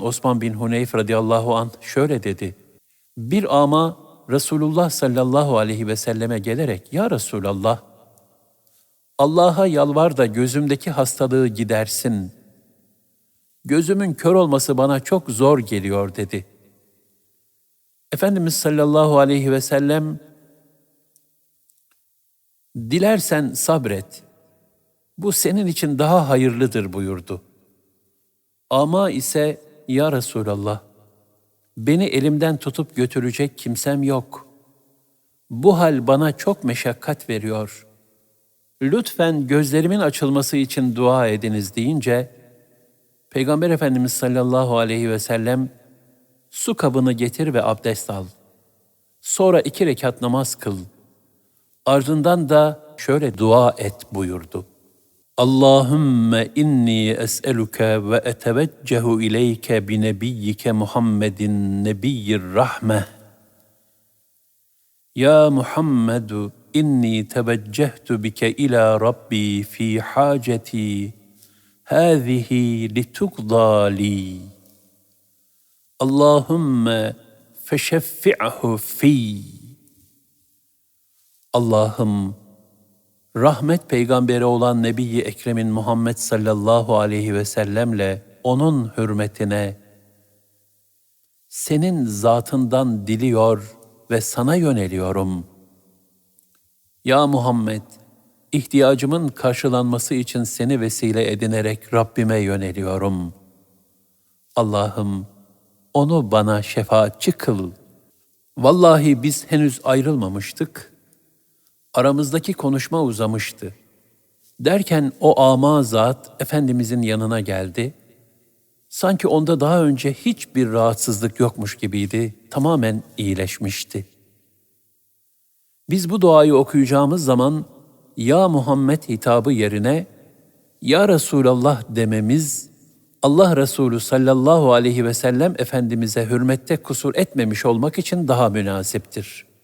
Osman bin Huneyf radıyallahu anh şöyle dedi. Bir ama Resulullah sallallahu aleyhi ve selleme gelerek Ya Resulallah Allah'a yalvar da gözümdeki hastalığı gidersin. Gözümün kör olması bana çok zor geliyor dedi. Efendimiz sallallahu aleyhi ve sellem dilersen sabret. Bu senin için daha hayırlıdır buyurdu. Ama ise ya Resulallah beni elimden tutup götürecek kimsem yok. Bu hal bana çok meşakkat veriyor. Lütfen gözlerimin açılması için dua ediniz deyince Peygamber Efendimiz sallallahu aleyhi ve sellem su kabını getir ve abdest al. Sonra iki rekat namaz kıl. Ardından da şöyle dua et buyurdu. اللهم اني اسالك واتوجه اليك بنبيك محمد نبي الرحمه يا محمد اني توجهت بك إلى ربي في حاجتي هذه لتقضى لي اللهم فشفعه في اللهم rahmet peygamberi olan Nebi-i Ekrem'in Muhammed sallallahu aleyhi ve sellemle onun hürmetine senin zatından diliyor ve sana yöneliyorum. Ya Muhammed, ihtiyacımın karşılanması için seni vesile edinerek Rabbime yöneliyorum. Allah'ım, onu bana şefaatçi kıl. Vallahi biz henüz ayrılmamıştık. Aramızdaki konuşma uzamıştı. Derken o ama zat Efendimizin yanına geldi. Sanki onda daha önce hiçbir rahatsızlık yokmuş gibiydi. Tamamen iyileşmişti. Biz bu duayı okuyacağımız zaman Ya Muhammed hitabı yerine Ya Resulallah dememiz Allah Resulü sallallahu aleyhi ve sellem Efendimiz'e hürmette kusur etmemiş olmak için daha münasiptir.''